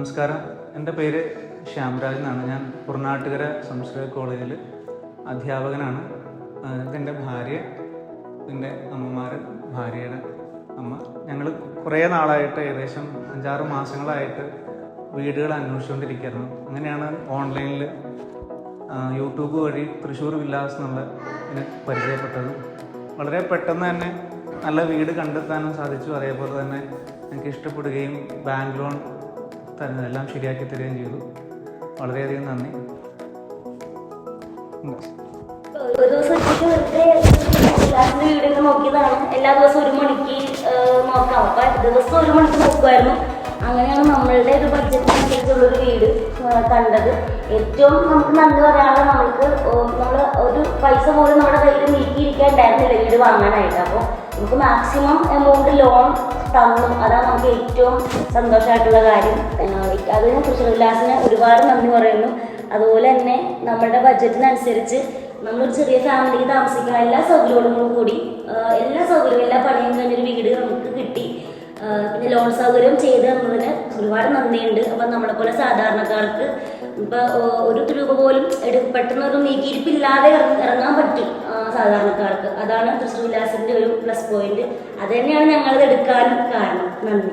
നമസ്കാരം. എന്റെ പേര് ശ്യാംരാജ് എന്നാണ്. ഞാൻ കുറുനാട്ടുകര സംസ്കൃത കോളേജിൽ അധ്യാപകനാണ്. എന്റെ ഭാര്യ എന്റെ അമ്മമാർ ഭാര്യയുടെ അമ്മ. ഞങ്ങൾ കുറേ നാളായിട്ട് ഏകദേശം അഞ്ചാറ് മാസങ്ങളായിട്ട് വീടുകൾ അന്വേഷിച്ചുകൊണ്ടിരിക്കുകയായിരുന്നു അങ്ങനെയാണ് ഓൺലൈനിൽ യൂട്യൂബ് വഴി തൃശ്ശൂർ വില്ലാസ് എന്നുള്ള പരിചയപ്പെട്ടത്. വളരെ പെട്ടെന്ന് തന്നെ നല്ല വീട് കണ്ടെത്താനും സാധിച്ചു. അതേപോലെ തന്നെ എനിക്ക് ഇഷ്ടപ്പെടുകയും ബാങ്ക് ലോൺ തരുന്നത് ശരിയാക്കി തരികയും ചെയ്തു. വളരെയധികം നന്ദി. ഒരു ദിവസം ഉച്ചയ്ക്ക് വെറുതെ ക്ലാസ്സിന്റെ വീടിന് നോക്കിയതാണ് എല്ലാ ദിവസവും ഒരു മണിക്ക് നോക്കാം അപ്പൊ ദിവസം ഒരു മണിക്ക് നോക്കുമായിരുന്നു അങ്ങനെയാണ് നമ്മളുടെ ഒരു ബഡ്ജറ്റിനനുസരിച്ചുള്ള ഒരു വീട് കണ്ടത്. ഏറ്റവും നമുക്ക് നന്ദി പറയാനുള്ള നമ്മൾക്ക് നമ്മൾ ഒരു പൈസ പോലും നമ്മുടെ കയ്യിൽ നീക്കിയിരിക്കാണ്ടായിരുന്നില്ല വീട് വാങ്ങാനായിട്ട്. അപ്പോൾ നമുക്ക് മാക്സിമം എമൗണ്ട് ലോൺ തന്നു. അതാണ് നമുക്ക് ഏറ്റവും സന്തോഷമായിട്ടുള്ള കാര്യം. അതിനെ കൃഷ്ണവിലാസിന് ഒരുപാട് നന്ദി പറയുന്നു. അതുപോലെ തന്നെ നമ്മുടെ ബഡ്ജറ്റിനനുസരിച്ച് നമ്മളൊരു ചെറിയ ഫാമിലിക്ക് താമസിക്കുന്ന എല്ലാ സൗകര്യങ്ങളും കൂടി എല്ലാ സൗകര്യവും എല്ലാ പണിയും കഴിഞ്ഞൊരു വീട് നമുക്ക് കിട്ടി. പിന്നെ ലോൺ സൗകര്യം ചെയ്ത് തന്നതിന് ഒരുപാട് നന്ദിയുണ്ട്. അപ്പം നമ്മളെ പോലെ സാധാരണക്കാർക്ക് ഇപ്പം ഒരു രൂപ പോലും പെട്ടെന്ന് ഒരു നീക്കിയിരിപ്പില്ലാതെ ഇറങ്ങാൻ പറ്റും. സാധാരണക്കാർക്ക്. അതാണ് തൃശ്ശൂർ വിലാസിന്റെ ഒരു പ്ലസ് പോയിന്റ് അത് തന്നെയാണ് ഞങ്ങളിത് എടുക്കാനും കാരണം. നന്ദി.